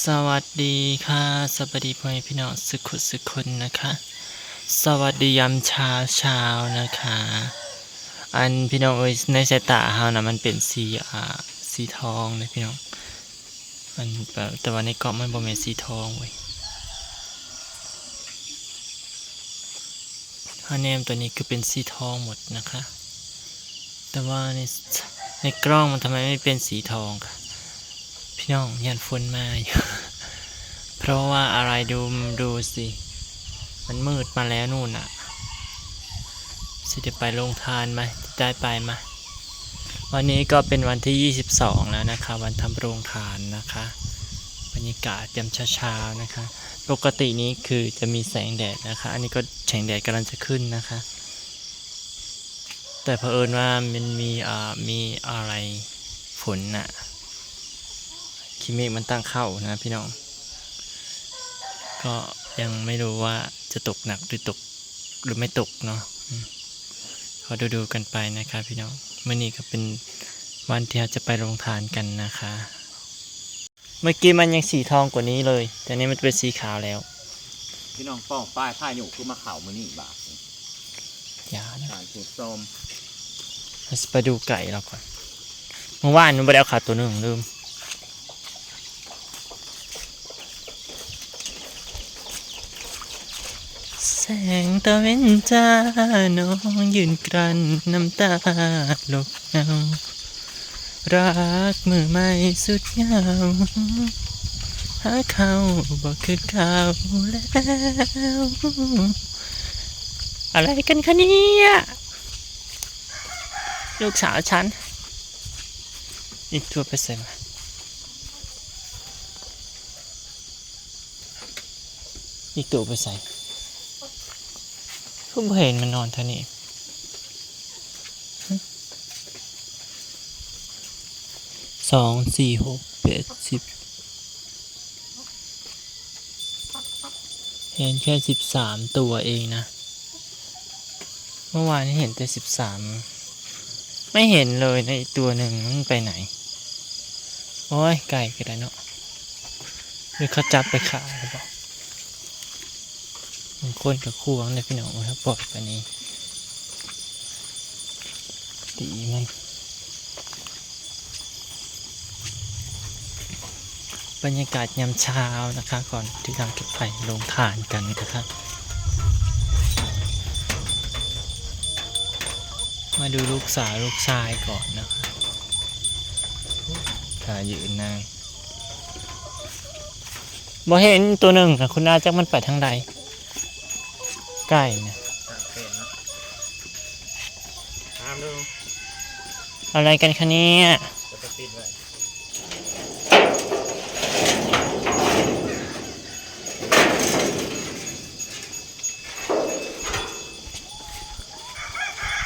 สวัสดีค่ะสวัสดีพ่อแม่พี่น้องสุขุสุขคนนะคะ สวัสดียามเช้าเช้านะคะ อันพี่น้องเอ้ยในสายตาเฮานะมันเป็นสีอ่าสีทองเลยพี่น้องมันแบบแต่ว่าในกล่องมันบ่แม่นสีทองเว้ยฮาเนมตัวนี้คือเป็นสีทองหมดนะคะ แต่ว่าในในกล้องมันทำไมไม่เป็นสีทองค่ะ พี่น้องยันฝนมาอยู่เพราะว่าอะไรดูดูสิ มันมืดมาแล้วนู่นอะสิจะไปลงทานไหมจะได้ไปไหมวันนี้ก็เป็นวันที่ 22 แล้วนะคะ วันทำโรงทานนะคะ บรรยากาศยามเช้าๆนะคะ ปกตินี้คือจะมีแสงแดดนะคะ อันนี้ก็แสงแดดกำลังจะขึ้นนะคะ แต่เผอิญว่ามันมีอ่ามีอะไรฝนน่ะ คิเมฆมันตั้งเข้านะพี่น้อง ก็ยังไม่รู้ว่าจะตกหนักหรือตกหรือไม่ตกเนาะอืมขอดูดูๆกันไปนะคะพี่น้องเมื่อนี้ก็เป็นวันที่เราจะไปโรงทานกันนะคะ เมื่อกี้มันยังสีทองกว่านี้เลย แต่นี้มันเป็นสีขาวแล้ว พี่น้องป้องป้ายผ้าหนูคือมาเข่ามือนี่บาทอย่านะสารสูตรส้มเราจะไปดูไก่เราก่อนเมื่อวานหนูไปเอาขาตัวหนึ่งลืม แสงตะเวนจ้า น้องยืนกรันน้ำตาหลบเงา รักมือไม่สุดเหงา หาเขาบอกคือเขาแล้ว อะไรกันคะเนี่ยลูกสาวฉัน อีกตัวไปใส่มาอีกตัวไปใส่ คุณเห็นมันนอนท่านี้หึสองสี่หกแปดสิบเห็นแค่สิบสามตัวเองนะ เมื่อวานเห็นแต่สิบสามไม่เห็นเลยในตัวหนึ่งมันไปไหน โอ้ยไก่ก็ได้เนาะหรือเขาจับไปขายหรือเปล่าบาง คนกับคู่งเลยพี่น้องถ้าปล่อยไปนี้ตีมันบรรยากาศยามเช้านะคะ ก่อนที่เราจะไปลงทานกันนะคะมาดูลูกสาวลูกชายก่อนนะคะขายืนนางบ่เห็นตัวหนึ่งนะคุณอาจักมันไปทางใด ใกล้นะเป็นนะตามดูอะไรกันคะเนี่ยจะไปปิดไว้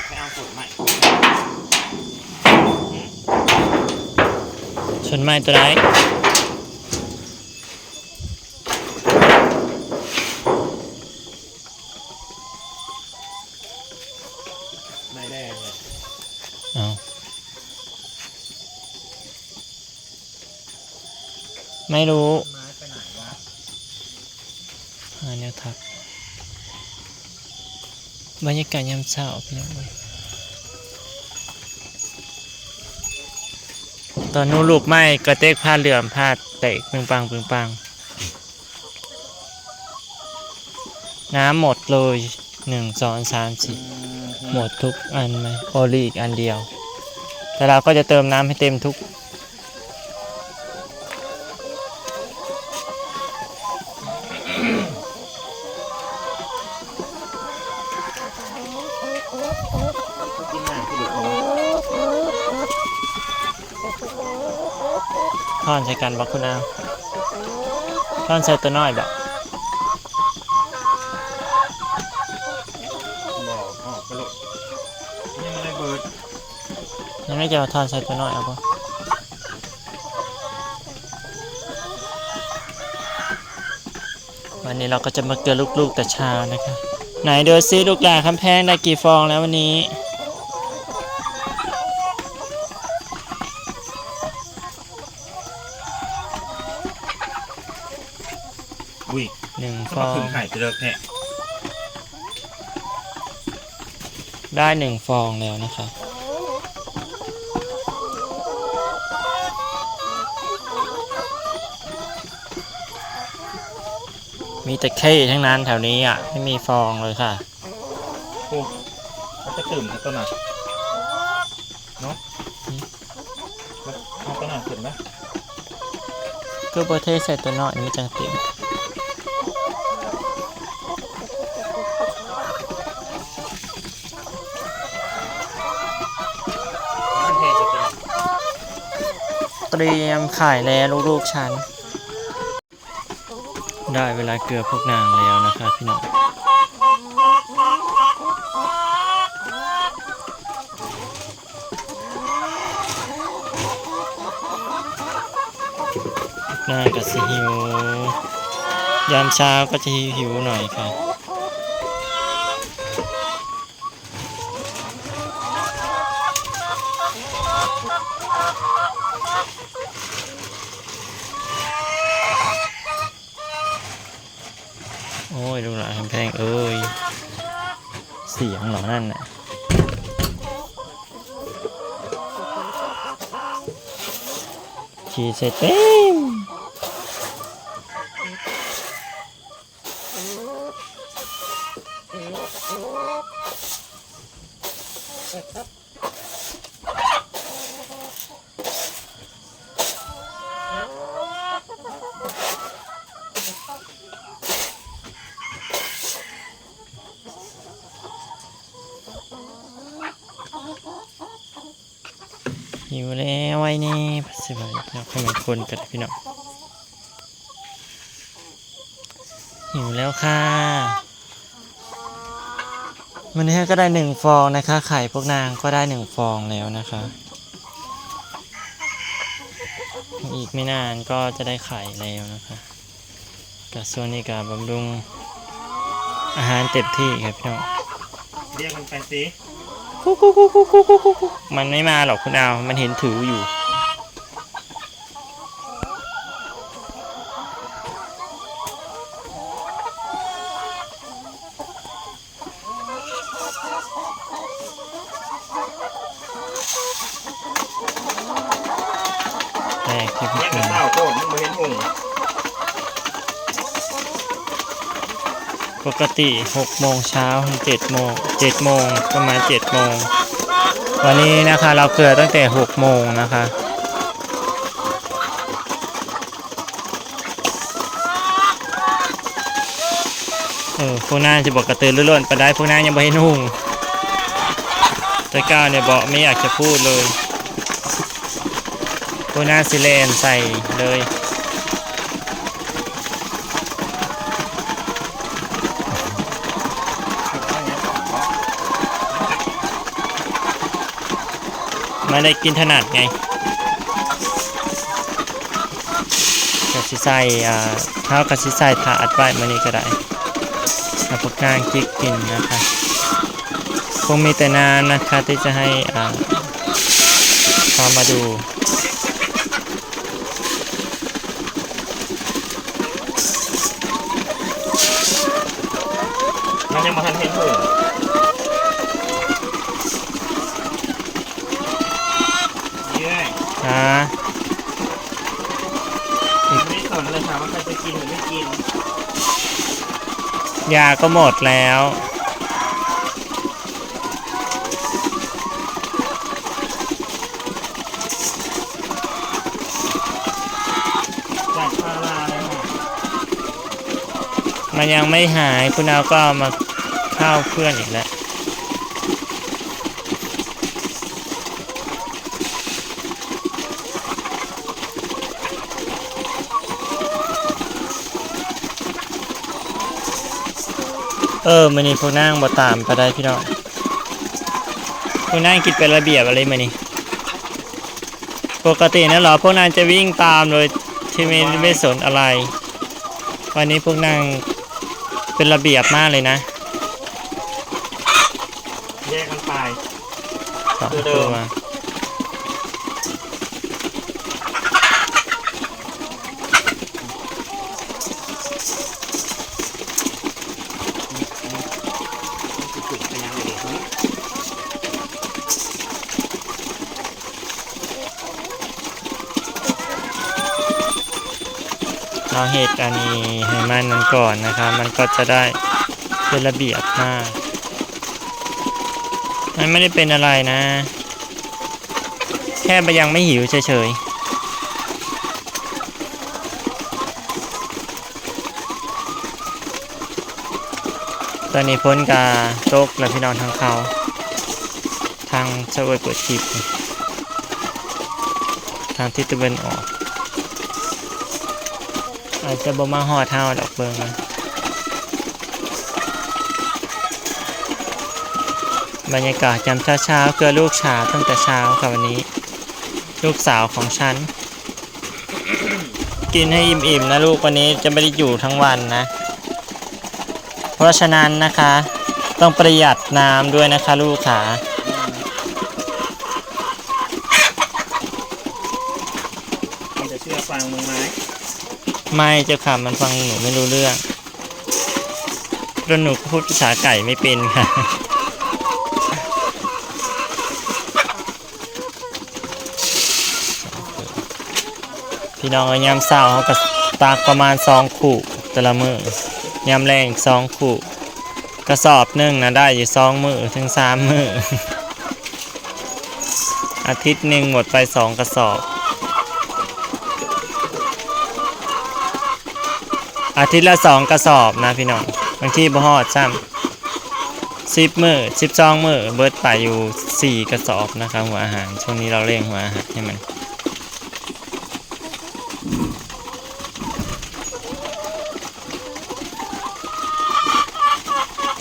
ให้เอาสูตรใหม่ชนไม้ตัวไหน ไม่แดงเลย เอา ไม่รู้หนวะหาแนวทักบรรยากาศยามเช้าพี่น้องตอนนู้นลูกไม้กระเตกผ้าเหลือมผ้าเตะปึงปังปึงปัง น้ำหมดเลยหนึ่งสองสามสี่หมดทุกอันไหมโอลีอีกอันเดียว แต่เราก็จะเติมน้ำให้เต็มทุก ท่อนใส่กันบอกคุณเอาท่อนใส่ตัวน้อยบอกบอกออกกระโดดยังไม่ได้เบิร์ดยังไม่จะเอาท่อนใส่ตัวน้อยเอาปะวันนี้เราก็จะมาเกลือลูกๆแต่เช้านะคะไหนดูซิลูกหลานคำแพงได้กี่ฟองแล้ววันนี้ หนึ่งฟก็องคืนไข่จะเลิกแท้ได้หนึ่งฟองแล้วนะคะมีแต่เข้ทั้งนั้นแถวนี้อะ ไม่มีฟองเลยค่ะโอ้เขาจะตื่นนะต้นน่ะเนาะแล้วเอาต้นน่ะเสร็จไหมก็ประเทศใส่ตัวน้อยนี่จังเต็ม มันเทจะเป็น เตรียมขายแล้วลูกๆฉัน ได้เวลาเกลือพวกนางแล้วนะคะพี่น้องน้าก็สิหิวยามเช้าก็จะหิวๆหน่อยค่ะ โอ้ยลูกหลานคำ แพงเอ้ยเสียงเหรอนั่นน่ะขี่เสร็จเต็ม หิวแล้วไว้นี่พัสดุเราเข้ามคนกันพี่น้องหิวแล้วค่ะวันนี้ก็ได้หนึ่งฟองนะคะ ไข่พวกนางก็ได้หนึ่งฟองแล้วนะคะ อีกไม่นานก็จะได้ไข่แล้วนะคะกับส่วนนี้กับบำรุงอาหารเต็มที่ครับพี่น้องเรียกมันไปสิ มันไม่มาหรอกคุณเอา มันเห็นถืออยู่ แรกที่พี่ เรียก คุ มัน ณ เต้าโตมึงมาเห็นหุ่ง ปกติ6โมงเช้าถึง7โมง7โมงประมาณ7โมงวันนี้นะคะเราเกลือตั้งแต่6โมงนะคะเออพวกน่าจะบอกกระตือรือร้นไปได้พวกน่ายังไม่ให้นุ่งแต่ก้าวเนี่ยบอกไม่อยากจะพูดเลยพวกน่าสิเลนใส่เลย ไม่ได้กินถนัดไงกะสิใส่อ่าเท้ากะสิใส่ถาดไว้มานี่ก็ได้เอาพวกนางจิกกินนะคะคงมีแต่นานนะคะที่จะให้อ่าพามาดูมันยังมาทันเห็นหุ่งเย้ยฮะไม่สนเลยถามว่าใครจะกินหรือไม่กิน ยาก็หมดแล้วจ่ายพาราเลยค่ะมันยังไม่หายคุณเอาก็เอามาเข้าเพื่อนอีกแล้ว เออมันนี่พวกนั่งบ่ตามไปได้พี่น้องพวกนั่งกินเป็นระเบียบอะไรมานี่ปกตินะเหรอพวกนางจะวิ่งตามโดยที่ไม่ไม่สนอะไร วันนี้พวกนางเป็นระเบียบมากเลยนะแยกกันไปสองตัวเดิตัวมม เราเห็ดอันนี้ให้มันนั้นก่อนนะคะมันก็จะได้เป็นระเบียบมาก มันไม่ได้เป็นอะไรนะ แค่ยังไม่หิวเฉยๆตอนนี้พ้นกาโต๊กและพี่น้องทางเขา ทางเชวเวยเปิดคลิปทางทิศตะวันออก อาจจะบ่มาหอดเท่าดอกเบิงบรรยากาศยามเช้าๆเกลือลูกชาตั้งแต่เช้าค่ะวันนี้ ลูกสาวของฉัน กินให้อิ่มๆนะลูกวันนี้จะไม่ได้อยู่ทั้งวันนะ เพราะฉะนั้นนะคะ ต้องประหยัดน้ำด้วยนะคะลูกขาจะเชื่อฟังมึงไหม ไม่เจ้าค่ะมันฟังหนูไม่รู้เรื่องเพราะหนูพูดภาษาไก่ไม่เป็นค่ะ พี่น้องเอายามเศร้าเขาก็ตากประมาณสองขู่แต่ละมือยามแรงสองขู่กระสอบหนึ่งนะได้อยู่สองมือถึงสามมืออาทิตย์หนึ่งหมดไปสองกระสอบ อาทิตย์ละสองกระสอบนะพี่น้องบางที่บ่ฮอดซ้ำสิบมือสิบสองมือเบิดไปอยู่สี่กระสอบนะครับหัวอาหารช่วงนี้เราเร่งหัวอาหารให้มัน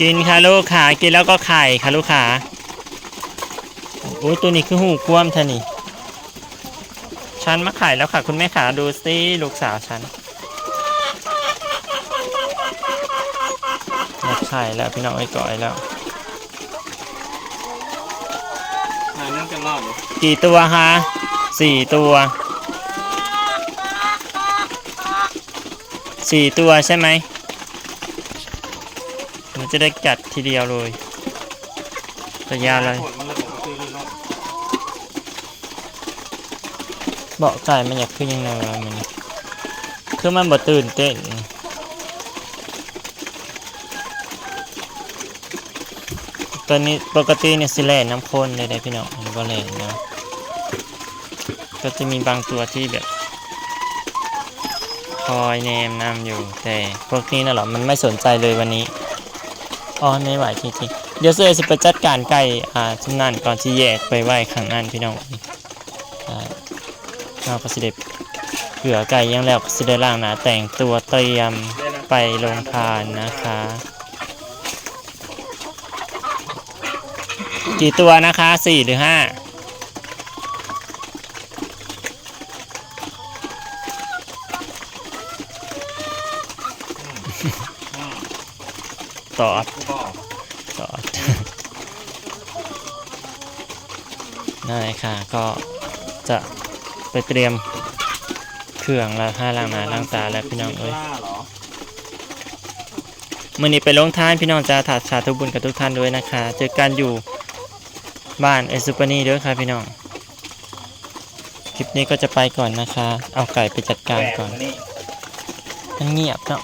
กินค่ะลูกขากินแล้วก็ไข่ค่ะลูกขาโอ้ยตัวนี้คือหูกว้มท่านี่ฉันมาไข่แล้วค่ะ คุณแม่ขาดูสิลูกสาวฉัน อยากไข่แล้วพี่น้องไอ้ก่อยแล้วหานั่งกันรอบเลยกี่ตัวคะสี่ตัวสี่ตัวใช่ไหมมันจะได้กัดทีเดียวเลยแต่ยาวเลยผลมันระบบก็คือเนาะเบาะไก่มันอยากขึ้นยังไงวะมันคือมันบ่ตื่นเต้น ตอนนี้ปกติเนี่ยสิแล่น้ำข้นเลยได้พี่น้องมันก็แล่นะก็จะมีบางตัวที่แบบ คอยแนมนำอยู่แต่พวกนี้น่ะหรอมันไม่สนใจเลยวันนี้อ๋อไม่ไหวจริงๆเดี๋ยวเสือสิไปจัดการไก่อ่าชิ้นนั้นก่อนที่แยกไปไหว้ข้างนั้นพี่น้องอ่าเราก็สิเด็เผื่อไก่ยังแล้วก็สิได้ล่างหนาแต่งตัวเตรียมไปลงทานนะคะ กี่ตัวนะคะสี่หรือห้าตอดกูบอกตอดนั่นแหละค่ะ ก็จะไปเตรียมเครื่องแล้วห้าล้างหน้าล้างตาแล้วพี่น้องเอ้ยล่าเหรอมื่อนี้ไปลงทานพี่น้องจะถาดสาธุบุญกับทุกท่านด้วยนะคะ เจอกันอยู่ บ้านเอซุปานีด้วยค่ะพี่น้อง คลิปนี้ก็จะไปก่อนนะคะ เอาไก่ไปจัดการก่อนแหวนี่มันเงียบเนาะ